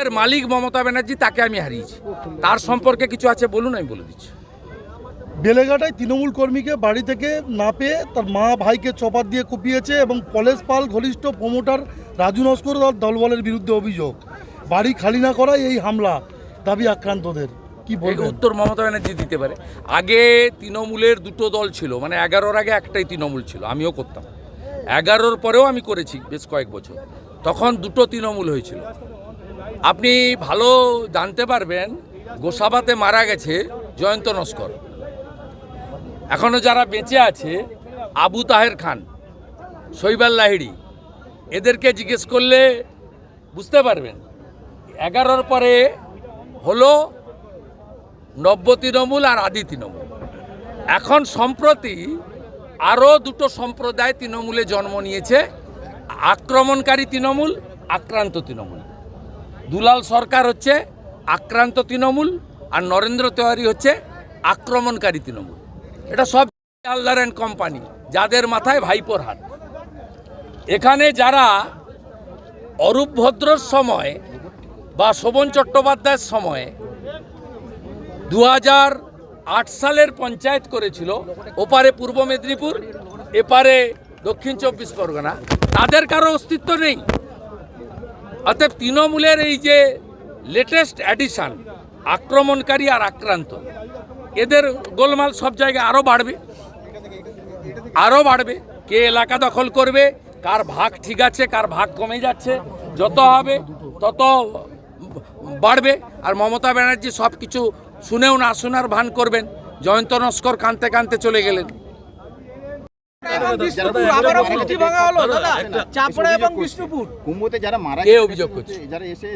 এর মালিক মমতা ব্যানার্জি তাকে আমি হারিয়েছি। তার সম্পর্কে কিছু আছে বলুন আমি বলে দিচ্ছি। বেলেঘাটায় তৃণমূল কর্মীকে বাড়ি থেকে না পেয়ে তার মা ভাইকে চপার দিয়ে কুপিয়েছে এবং পলেশ পাল ঘনিষ্ঠ প্রমোটার রাজু নস্কর তার দলবলের বিরুদ্ধে অভিযোগ। বাড়ি খালি না করায় এই হামলা দাবি আক্রান্তদের। কি এই উত্তর মমতা ব্যানার্জি দিতে পারে। আগে তৃণমূলের দুটো দল ছিল মানে এগারোর আগে একটাই তৃণমূল ছিল আমিও করতাম। এগারোর পরেও আমি করেছি বেশ কয়েক বছর। তখন দুটো তৃণমূল হয়েছিল। আপনি ভালো জানতে পারবেন, গোসাবাতে মারা গেছে জয়ন্ত নস্কর। এখনও যারা বেঁচে আছে, আবু তাহের খান, শৈবাল লাহিড়ি, এদেরকে জিজ্ঞেস করলে বুঝতে পারবেন। এগারোর পরে হলো নব্য তৃণমূল আর আদি তৃণমূল। এখন সম্প্রতি আরও দুটো সম্প্রদায় তৃণমূলে জন্ম নিয়েছে, আক্রমণকারী তৃণমূল, আক্রান্ত তৃণমূল। দুলাল সরকার হচ্ছে আক্রান্ত তৃণমূল আর নরেন্দ্র তেওয়ারি হচ্ছে আক্রমণকারী তৃণমূল। এটা সব আল্লার অ্যান্ড কোম্পানি যাদের মাথায় ভাইপোর হাত। এখানে যারা অরূপ ভদ্রর সময় বা শোভন চট্টোপাধ্যায়ের সময়ে দু সালের পঞ্চায়েত করেছিল, ওপারে পূর্ব মেদিনীপুর, এপারে দক্ষিণ চব্বিশ পরগনা, তাদের কারও অস্তিত্ব নেই। অতএব তৃণমূলের এই যে লেটেস্ট অ্যাডিশন আক্রমণকারী আর আক্রান্ত, এদের গোলমাল সব জায়গায় আরও বাড়বে আরও বাড়বে। কে এলাকা দখল করবে, কার ভাগ ঠিক আছে, কার ভাগ কমে যাচ্ছে, যত হবে তত বাড়বে। আর মমতা ব্যানার্জি সব কিছু শুনেও না শোনার ভান করবেন। জয়ন্ত নস্কর কানতে কানতে চলে গেলেন। এবং বিষ্ণুপুর আবারও মূর্তি ভাঙা হলো দাদা চাপড়া এবং বিষ্ণুপুর কুম্ভতে যারা মারা কে অভিযোগ করছে? যারা এসে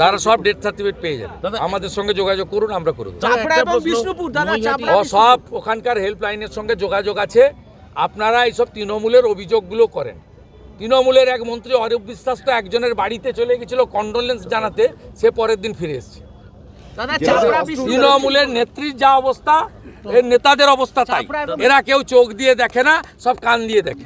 তারা সব ডেথ সার্টিফিকেট পেয়ে যাবে। আমাদের সঙ্গে যোগাযোগ করুন আমরা করে চাপড়া এবং বিষ্ণুপুর দাদা চাপড়া সব ওখানকার হেল্পলাইনের সঙ্গে যোগাযোগ আছে। আপনারা এইসব তৃণমূলের অভিযোগগুলো করেন। তৃণমূলের এক মন্ত্রী অরূপ বিশ্বাস তো একজনের বাড়িতে চলে গেছিল কন্ডোলেন্স জানাতে সে পরের দিন ফিরে এসেছে। তৃণমূলের নেত্রীর যা অবস্থা এর নেতাদের অবস্থা তাই। এরা কেউ চোখ দিয়ে দেখে না সব কান দিয়ে দেখে।